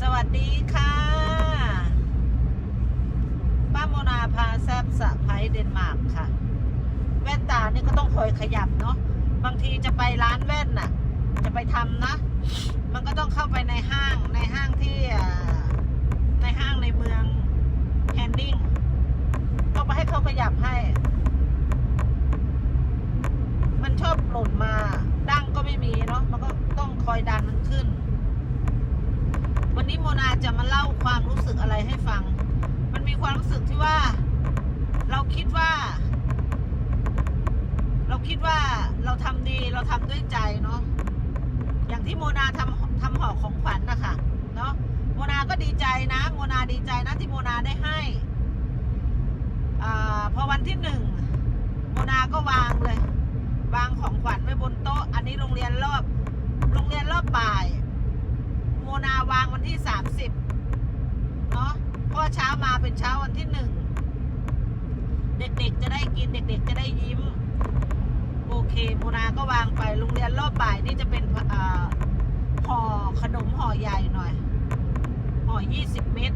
สวัสดีค่ะ ป้าโมนาพาแซบสะไพเดนมาร์กค่ะ แว่นตานี่ก็ต้องคอยขยับเนาะ บางทีจะไปร้านแว่นน่ะ จะไปทำนะ มันก็ต้องเข้าไปในห้าง ในห้างที่ในห้างในเมืองแฮนดิ้งต้องไปให้เขาขยับให้ มันชอบหล่นมา ดั้งก็ไม่มีเนาะ มันก็ต้องคอยดันมันขึ้น วันนี้โมนาจะมาเล่าความรู้สึกอะไรให้ฟัง มันมีความรู้สึกที่ว่า เราคิดว่า เราคิดว่าเราทำดีเราทำด้วยใจเนาะอย่างที่โมนาทำทำห่อของขวัญนะคะเนาะโมนาก็ดีใจนะ โมนาดีใจนะที่โมนาได้ให้อาพอวันที่หนึ่งโมนาก็วางเลย วางของขวัญไว้บนโต๊ะ อันนี้โรงเรียนรอบ โรงเรียนรอบบ่าย โมนาวางวัน ที่สามสิบเนาะเพราะว่าเช้ามาเป็นเช้าวันที่หนึ่ง เด็กๆจะได้กินเด็ก ๆ จะได้ยิ้ม โอเคโมนาก็วางไปโรงเรียนรอบบ่ายนี่จะเป็นห่อขนมห่อใหญ่หน่อยห่อยี่สิบเม็ด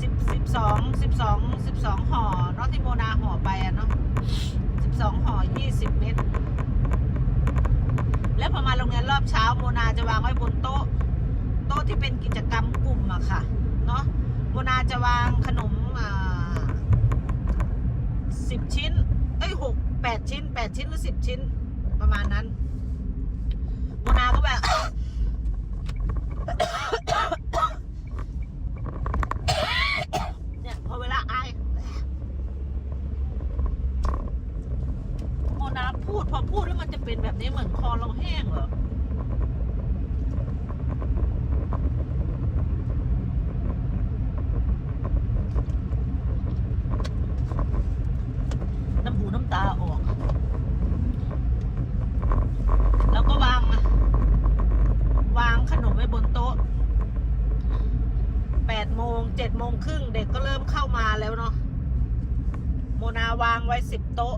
สิบสิบสองสิบสองสิบสองห่อเนาะที่โมนาห่อไปอะเนาะสิบสองห่อยี่สิบเม็ด แล้วพอมาโรงเรียนรอบเช้าโมนาจะวางไว้บนโต๊ะ โต๊ะที่เป็นกิจกรรมกลุ่มอะค่ะ เนาะโมนาจะวางขนมอ่าสิบชิ้น เอ้ยหกแปดชิ้นแปดชิ้นหรือสิบชิ้นประมาณนั้นโมนาก็แบบ เนี่ยพอเวลาไอายโมนา พูด พอพูดแล้วมันจะเป็นแบบนี้เหมือนคอเราแห้งเหรอน้ำหูน้ำตาออก แล้วก็วาง วางขนมไว้บนโต๊ะแปดโมงเจ็ดโมงครึ่งเด็กก็เริ่มเข้ามาแล้วเนาะโมนาวางไว้สิบโต๊ะ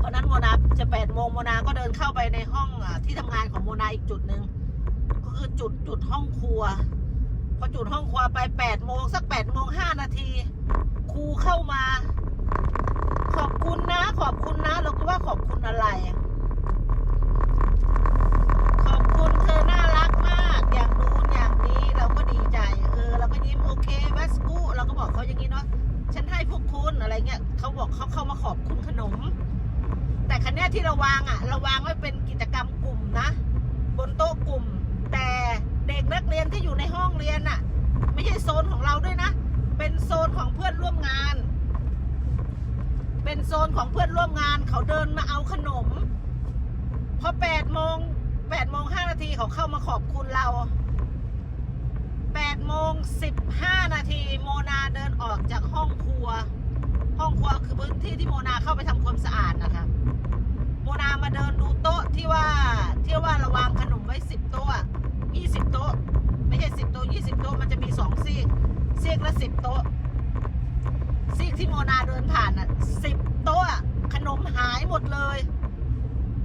เพราะนั้นโมนาจะแปดโมงโมนาก็เดินเข้าไปในห้องที่ทำงานของโมนาอีกจุดหนึ่งก็คือจุดจุดห้องครัว พอจุดห้องครัวไปแปดโมงสักแปดโมงห้านาทีครูเข้ามา ขอบคุณนะ ขอบคุณนะเราก็ว่าขอบคุณอะไร ขอบคุณเธอน่ารักมาก อย่างนู้นอย่างนี้เราก็ดีใจ เออเราก็ยิ้มโอเควัสกูเราก็บอกเขาอย่างนี้เนาะฉันให้พวกคุณอะไรเงี้ยเขาบอกเขาเข้ามาขอบคุณขนม แต่คันนี้ที่เราวางอะเราวางไว้เป็นกิจกรรมกลุ่มนะ บนโต๊ะกลุ่ม แต่เด็กนักเรียนที่อยู่ในห้องเรียนอะ ไม่ใช่โซนของเราด้วยนะ เป็นโซนของเพื่อนร่วมงาน เป็นโซนของเพื่อนร่วมงานเขาเดินมาเอาขนม พอแปดโมงแปดโมงห้านาทีเขาเข้ามาขอบคุณเราแปดโมงสิบห้านาทีโมนาเดินออกจากห้องครัว ห้องครัวคือพื้นที่ที่โมนาเข้าไปทำความสะอาดนะคะ เดินดูโต๊ะที่ว่าที่ว่าเราวางขนมไว้สิบโต๊ะยี่สิบโต๊ะ ไม่ใช่สิบโต๊ะยี่สิบโต๊ะมันจะมีสองซีกซีกละสิบโต๊ะซีกที่โมนาเดินผ่านอะสิบโต๊ะขนมหายหมดเลย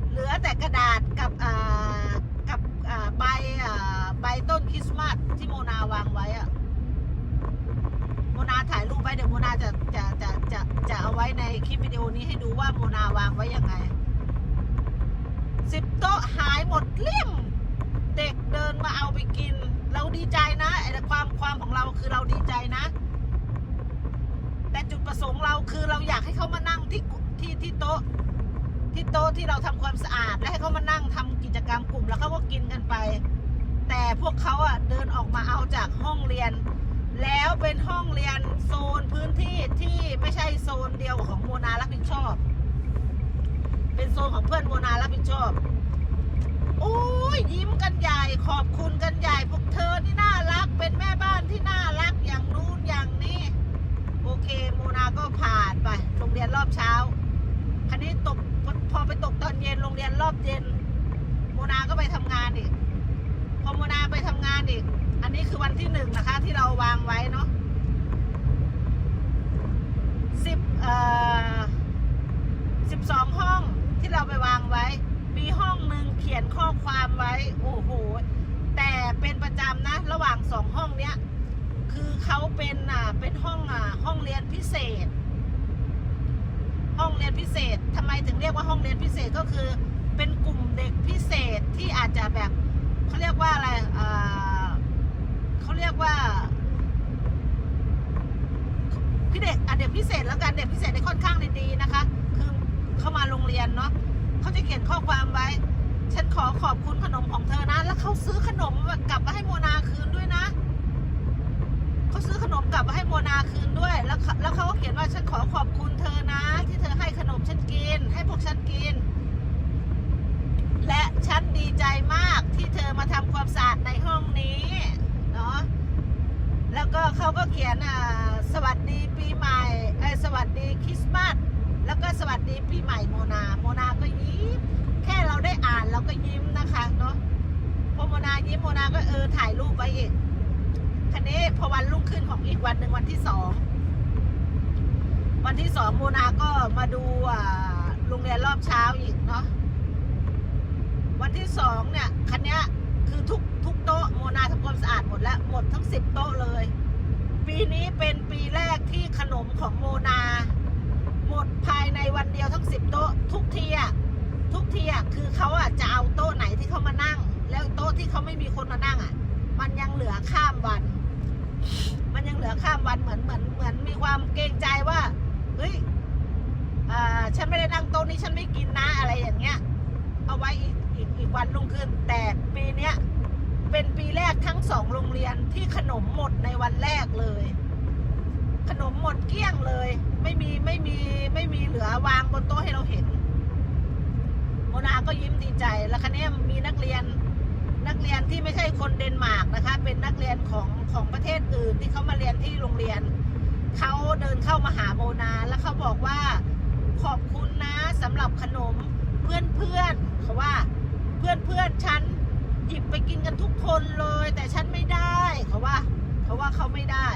เหลือแต่กระดาษกับอ่ากับอ่าใบอ่าใบต้นคริสต์มาสที่โมนาวางไว้อะโมนาถ่ายรูปไว้เดี๋ยวโมนาจะจะจะจะจะเอาไว้ในคลิปวิดีโอนี้ให้ดูว่าโมนาวางไว้ยังไง โต๊ะหายหมดเกลี้ยงเด็กเดินมาเอาไปกิน เราดีใจนะไอ้ความความของเราคือเราดีใจนะ แต่จุดประสงค์เราคือเราอยากให้เขามานั่งที่ที่ที่โต๊ะ ที่โต๊ะที่เราทำความสะอาด และให้เขามานั่งทำกิจกรรมกลุ่มแล้วเขาก็กินกันไป แต่พวกเขาอะเดินออกมาเอาจากห้องเรียน แล้วเป็นห้องเรียนโซนพื้นที่ที่ไม่ใช่โซนเดียวของโมนารับผิดชอบ เป็นโซนของเพื่อนโมนารับผิดชอบ อ้ยยิ้มกันใหญ่ขอบคุณกันใหญ่พวกเธอนี่น่ารักเป็นแม่บ้านที่น่ารักอย่างนู้นอย่างนี้ โอเคโมนาก็ผ่านไปโรงเรียนรอบเช้าคันนี้ตกพอไปตกตอนเย็นโรงเรียนรอบเย็นโมนาก็ไปทำงานอีกพอโมนาไปทำงานอีก อันนี้คือวันที่หนึ่งนะคะ ที่เราวางไว้เนาะสิบเอ่อสิบสองห้องที่เราไปวางไว้ ขียนข้อความไว้ โอ้โห แต่เป็นะ ระหว่างสองห้องเนี้ย คือเขาเป็นอ่าเป็นห้องอ่าห้องเรียนพิเศษ ห้องเรียนพิเศษทำไมถึงเรียกว่าห้องเรียนพิเศษก็คือ เป็นกลุ่มเด็กพิเศษที่อาจจะแบบเขาเรียกว่าอะไรอ่าเขาเรียกว่าพี่เด็กอะเด็กพิเศษแล้วกันเด็กพิเศษในค่อนข้างดีๆนะคะ คือเข้ามาโรงเรียนเนาะเขาจะเขียนข้อความไว้ ฉันขอขอบคุณขนมของเธอนะ แล้วเขาซื้อขนมกลับมาให้โมนาคืนด้วยนะเขาซื้อขนมกลับมาให้โมนาคืนด้วย แล้วเขาแล้วเขาก็เขียนว่าฉันขอขอบคุณเธอนะ ที่เธอให้ขนมฉันกิน ให้พวกฉันกิน และฉันดีใจมากที่เธอมาทำความสะอาดในห้องนี้เนาะแล้วก็เขาก็เขียนอ่าสวัสดีปีใหม่เอ้สวัสดีคริสต์มาสแล้วก็สวัสดีปีใหม่โมนา โมนาก็ยิ้ม ก็ยิ้มนะคะเนาะพอโมนายิ้มโมนาก็เออถ่ายรูปไว้อีกคันนี้พอวันรุ่งขึ้นของอีกวันหนึ่งวันที่สองวันที่สองโมนาก็มาดูอ่าโรงเรียนรอบเช้าอีกเนาะวันที่สองเนี่ยคันนี้คือทุกทุกโต๊ะโมนาทำความสะอาดหมดแล้วหมดทั้งสิบโต๊ะเลย ปีนี้เป็นปีแรกที่ขนมของโมนา หมดภายในวันเดียวทั้งสิบโต๊ะทุกทีอะ ทุกทีอะคือเขาอะจะเอาโต๊ะไหนที่เขามานั่ง แล้วโต๊ะที่เขาไม่มีคนมานั่งอะ มันยังเหลือข้ามวัน มันยังเหลือข้ามวันเหมือนเหมือนเหมือนมีความเกรงใจว่าเฮ้ยอ่าฉันไม่ได้นั่งโต๊ะนี้ฉันไม่กินนะอะไรอย่างเงี้ย เอาไว้อีกอีกอีกวันรุ่งขึ้น แต่ปีเนี้ยเป็นปีแรกทั้งสองโรงเรียนที่ขนมหมดในวันแรกเลย ขนมหมดเกลี้ยงเลย ไม่มีไม่มีไม่มีเหลือวางบนโต๊ะให้เราเห็น โมนาก็ยิ้มดีใจ แล้วคันนี้มีนักเรียนนักเรียนที่ไม่ใช่คนเดนมาร์กนะคะ เป็นนักเรียนของของประเทศอื่นที่เขามาเรียนที่โรงเรียน เขาเดินเข้ามาหาโมนา แล้วเขาบอกว่าขอบคุณนะสำหรับขนมเพื่อนเพื่อนเขาว่าเพื่อนเพื่อนฉันหยิบไปกินกันทุกคนเลย แต่ฉันไม่ได้เขาว่าเขาว่าเขาไม่ได้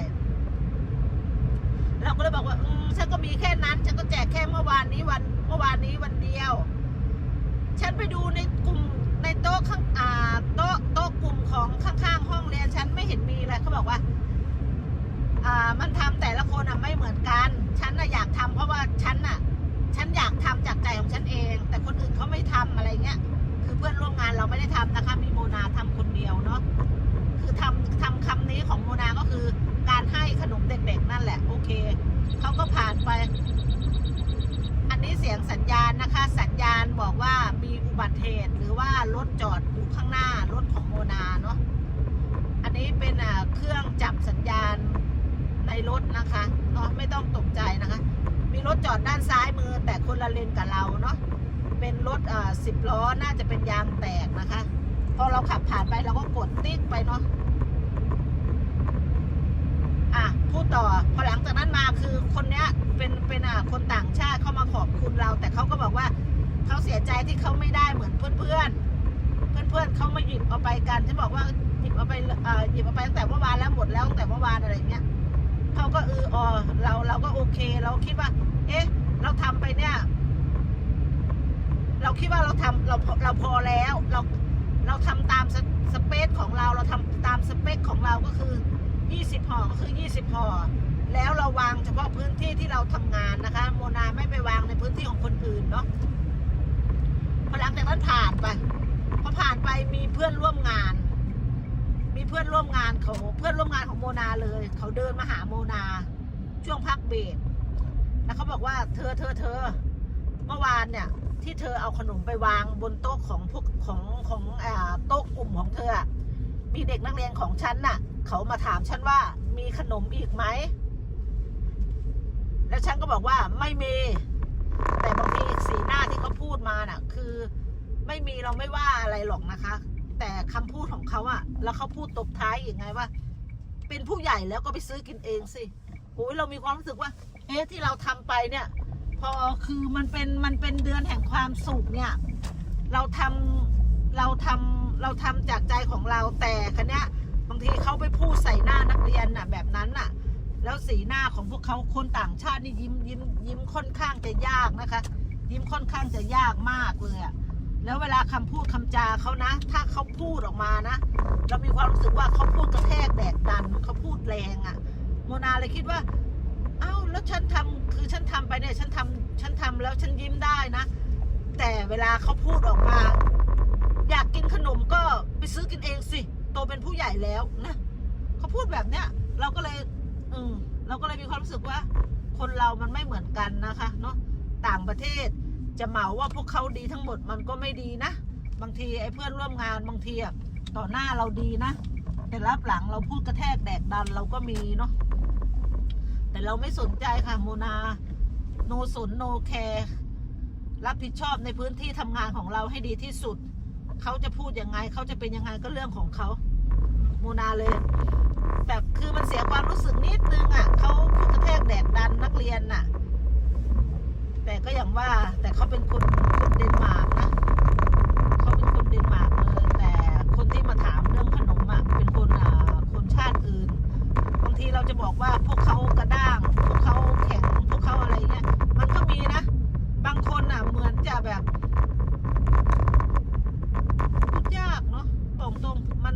เราก็เลยบอกว่า อืมฉันก็มีแค่นั้น ฉันก็แจกแค่เมื่อวานนี้วันเมื่อวานนี้วันเดียว ฉันไปดูในกลุ่มในโต๊ะข้างอ่าโต๊ะโต๊ะกลุ่มของข้างๆห้องเรียนฉันไม่เห็นมีเลยเขาบอกว่า อ่ามันทำแต่ละคนอะไม่เหมือนกัน ฉันน่ะอยากทำเพราะว่าฉันน่ะ ฉันอยากทำจากใจของฉันเอง บัติเหตุหรือว่ารถจอดอยู่ข้างหน้ารถของโมนาเนาะ อันนี้เป็นอ่าเครื่องจับสัญญาณในรถนะคะเนาะไม่ต้องตกใจนะคะ มีรถจอดด้านซ้ายมือแต่คนละเลนกับเราเนาะ เป็นรถอ่าสิบล้อน่าจะเป็นยางแตกนะคะ พอเราขับผ่านไปเราก็กดติ๊กไปเนาะอะพูดต่อพอหลังจากนั้นมาคือคนเนี้ยเป็นเป็นอะคนต่างชาติเข้ามาขอบคุณเรา แต่เขาก็บอกว่า เขาเสียใจที่เขาไม่ได้เหมือนเพื่อนเพื่อนเพื่อนเพื่อนเขามาหยิบเอาไปกันฉันบอกว่าหยิบเอาไปเอ่อหยิบเอาไปตั้งแต่เมื่อวานแล้วหมดแล้วตั้งแต่เมื่อวานอะไรเงี้ยเขาก็เออออเราเราก็โอเค เราคิดว่า เอ๊ะ เราทำไปเนี่ย เราคิดว่าเราทำเราเราพอแล้ว เราเราทำตามสสเปซของเราเราทำตามสเปคของเราก็คือ20ห่อก็คือ20ห่อแล้วเราวางเฉพาะพื้นที่ที่เราทำงานนะคะ โมนาไม่ไปวางในพื้นที่ของคนอื่นเนาะ พอหลังจากนั้นผ่านไป พอผ่านไปมีเพื่อนร่วมงาน มีเพื่อนร่วมงานเขาเพื่อนร่วมงานของโมนาเลย เขาเดินมาหาโมนา ช่วงพักเบรกแล้วเขาบอกว่าเธอเธอเธอเมื่อวานเนี่ย ที่เธอเอาขนมไปวางบนโต๊ะของพวกของของอ่าโต๊ะกลุ่มของเธอ มีเด็กนักเรียนของฉันน่ะ เขามาถามฉันว่ามีขนมอีกไหมแล้วฉันก็บอกว่าไม่มี แต่บางทีสีหน้าที่เขาพูดมาน่ะ คือไม่มีเราไม่ว่าอะไรหรอกนะคะ แต่คำพูดของเขาอะแล้วเขาพูดตบท้ายอีกไงว่า เป็นผู้ใหญ่แล้วก็ไปซื้อกินเองสิโอ้ยเรามีความรู้สึกว่าเอ๊ะที่เราทำไปเนี่ย พอคือมันเป็นมันเป็นเดือนแห่งความสุขเนี่ย เราทำเราทำเราทำจากใจของเราแต่คันเนี้ยบางทีเขาไปพูดใส่หน้านักเรียนน่ะ แบบนั้นน่ะ แล้วสีหน้าของพวกเขาคนต่างชาตินี่ยิ้มยิ้มยิ้มค่อนข้างจะยากนะคะ ยิ้มค่อนข้างจะยากมากเลยอะแล้วเวลาคำพูดคำจาเขานะ ถ้าเขาพูดออกมานะ เรามีความรู้สึกว่าเขาพูดกระแทกแดกดันเขาพูดแรงอะ่ะโมนาเลยคิดว่าเอ้าแล้วฉันทำคือฉันทำไปเนี่ยฉันทำฉันทำแล้วฉันยิ้มได้นะ แต่เวลาเขาพูดออกมา อยากกินขนมก็ไปซื้อกินเองสิโตเป็นผู้ใหญ่แล้วนะเขาพูดแบบเนี้ยเราก็เลย อืมเราก็เลยมีความรู้สึกว่า คนเรามันไม่เหมือนกันนะคะเนาะต่างประเทศจะเหมาว่าพวกเขาดีทั้งหมดมันก็ไม่ดีนะ บางทีไอ้เพื่อนร่วมงานบางทีอะต่อหน้าเราดีนะ แต่รับหลังเราพูดกระแทกแดกดันเราก็มีเนาะแต่เราไม่สนใจค่ะโมนาโนสนโนแคร์รับผิดชอบในพื้นที่ทำงานของเราให้ดีที่สุด เขาจะพูดยังไง เขาจะเป็นยังไงก็เรื่องของเขาโมนาเลย แต่คือมันเสียความรู้สึกนิดนึงอะเขาพูดกระแทกแดกดันนักเรียนน่ะ แต่ก็อย่างว่าแต่เขาเป็นคนคนเดนมาร์กนะเขาเป็นคนเดนมาร์กเลยแต่คนที่มาถามเรื่องขนมอะเป็นคนอ่าคนชาติอื่น บางทีเราจะบอกว่าพวกเขากระด้าแข็ง พวกเขาอะไรเงี้ย มันก็มีนะ บางคนอะเหมือนจะแบบพูดยากเนาะบอกตรงมัน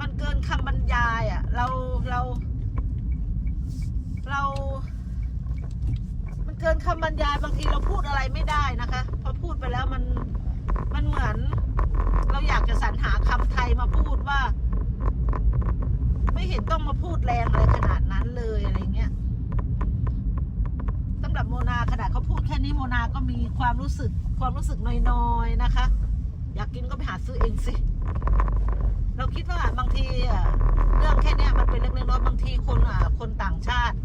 มันเกินคำบรรยายอะ เราเรา เรา มันเกินคำบรรยายบางทีเราพูด อะไรไม่ได้นะคะพอพูดไปแล้วมันมันเหมือน เราอยากจะสรรหาคำไทยมาพูดว่า ไม่เห็นต้องมาพูดแรงอะไรขนาดนั้นเลยอะไรเงี้ยสำหรับโมนาขนาดเขาพูดแค่นี้โมนาก็มีความรู้สึกความรู้สึกน้อยๆนะคะ อยากกินก็ไปหาซื้อเองสิเราคิดว่าบางทีเรื่องแค่นี้มันเป็นเล็กๆน้อยๆบางทีคนอะคนต่างชาติ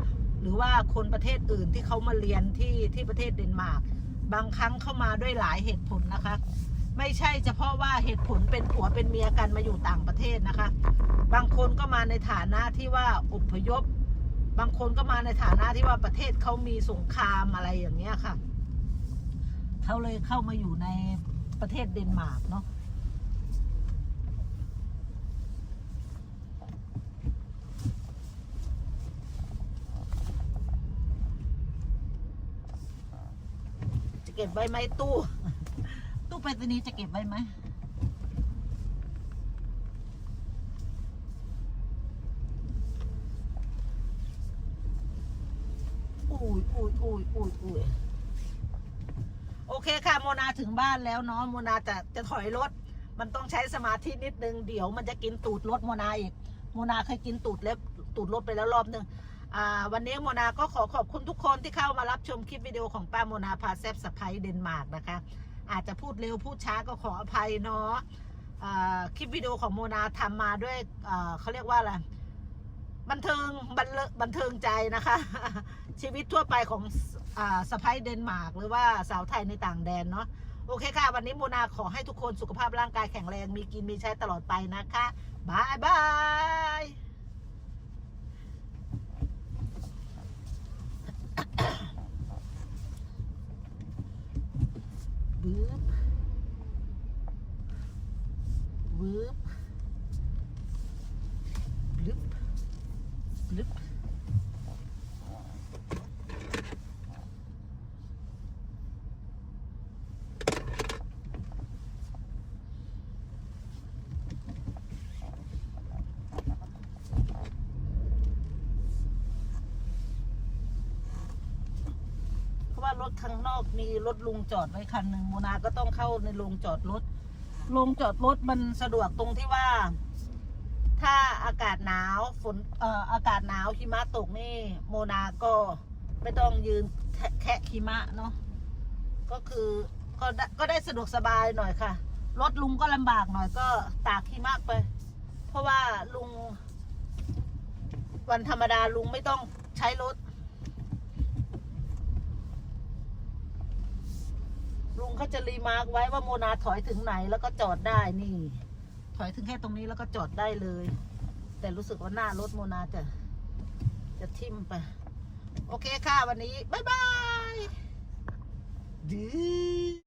หรือว่าคนประเทศอื่นที่เขามาเรียนที่ที่ประเทศเดนมาร์ก บางครั้งเข้ามาด้วยหลายเหตุผลนะคะ ไม่ใช่เฉพาะว่าเหตุผลเป็นผัวเป็นเมียกันมาอยู่ต่างประเทศนะคะ บางคนก็มาในฐานะที่ว่าอพยพ บางคนก็มาในฐานะที่ว่าประเทศเขามีสงครามอะไรอย่างเงี้ยค่ะเขาเลยเข้ามาอยู่ในประเทศเดนมาร์กเนาะ เก็บไว้ไหมตู้ ตู้ไปรษณีย์จะเก็บไว้ไหมอุ้ยอุ้ยอุ้ยอุ้ยอุ้ยโอเคค่ะโมนาถึงบ้านแล้วเนาะโมนาจะจะถอยรถ มันต้องใช้สมาธินิดนึง เดี๋ยวมันจะกินตูดรถโมนาอีกโมนาเคยกินตูดเล็บตูดรถไปแล้วรอบหนึ่ง วันนี้โมนาก็ขอขอบคุณทุกคนที่เข้ามารับชมคลิปวิดีโอของป้าโมนาพาแซบสไปเดนมาร์กนะคะ อาจจะพูดเร็วพูดช้าก็ขออภัยเนาะคลิปวิดีโอของโมนาทำมาด้วยเขาเรียกว่าอะไรบันเทิงบันเลบันเทิงใจนะคะ ชีวิตทั่วไปของอสะพ้ายเดนมาร์กหรือว่าสาวไทยในต่างแดนเนาะโอเคค่ะ วันนี้โมนาขอให้ทุกคนสุขภาพร่างกายแข็งแรง มีกินมีใช้ตลอดไปนะคะ บายบาย บึ๊บบึ๊บบึ๊บบึ๊บ เพราะว่ารถ ข้างนอกมีรถลุงจอดไว้คันหนึ่งโมนาก็ต้องเข้าในโรงจอดรถโรงจอดรถมันสะดวกตรงที่ว่า ถ้าอากาศหนาวฝนเอ่ออากาศหนาวหิมะตกนี่ โมนาก็ไม่ต้องยืนแคะหิมะเนาะก็คือก็ได้ก็ได้สะดวกสบายหน่อยค่ะ รถลุงก็ลำบากหน่อยก็ตากหิมะไป เพราะว่าลุง วันธรรมดาลุงไม่ต้องใช้รถ ลุง เขาจะรีมาร์กไว้ว่าโมนาถอยถึงไหนแล้วก็จอดได้นี่ ถอยถึงแค่ตรงนี้แล้วก็จอดได้เลย แต่รู้สึกว่าหน้ารถโมนาจะ จะทิ่มไป โอเคค่ะวันนี้ บ๊ายบายดื้อ